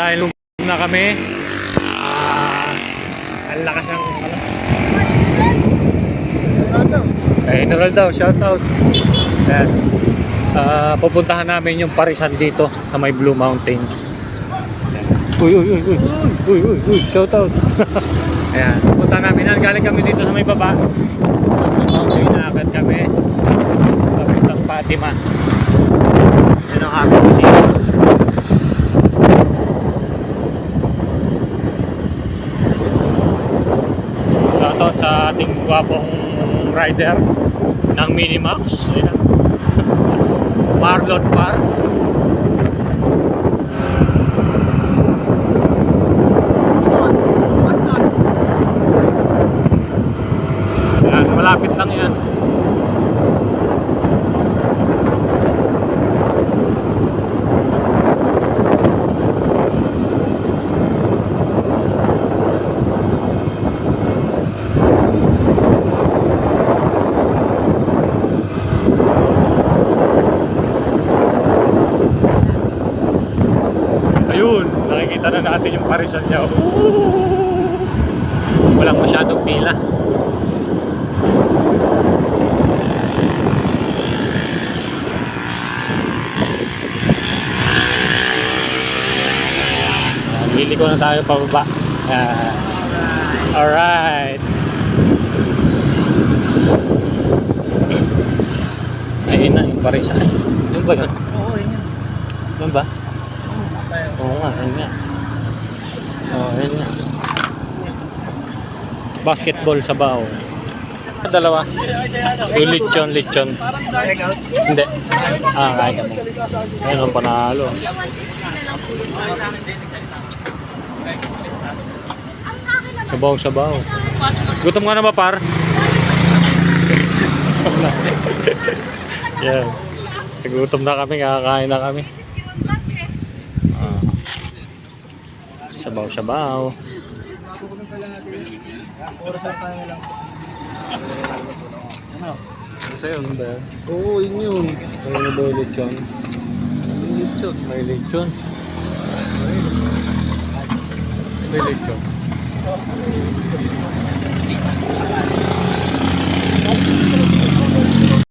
dahil na kami. Ah, ang lakas ng ano. Kay General daw, shout out. Ayan. Ah, pupuntahan namin yung parisan dito sa may Blue Mountain. Uy, uy, uy, uy. Uy, uy, uy, shout out. Ayan, pupuntahan namin yan. Galing kami dito sa may baba. Blue Mountain, nakakad kami. Papuntang Fatima. Yan ang aking dito. Shoutout sa ating gwapong rider ng Minimax. Ayan. Marlon Par. Ayan, malapit lang yan. Ayun, nakikita na natin yung parisan niya. Walang masyadong pila. Lili ko na tayo pababa. Ah, alright. Ayun na, yung parisan. Yun ba yun? Oo, yun yun. Yun ba? Tayo. Oo nga, ayun nga. Oo, ayun nga. Basketball sa bao. Dalawa. Yung lechon. Hindi. Ah, kaya ka mo. Ayun ang panalo. Sabaw, sabaw. Gutom nga na ba, par? Yan. Gutom na kami, kakain na kami. Sabaw, sabaw. Oras lang tayo lang. Ano? Sa'yo? Ano ba yan? Oo, yun yun. Ano ba yung lechon? May lechon. May lechon. May lechon.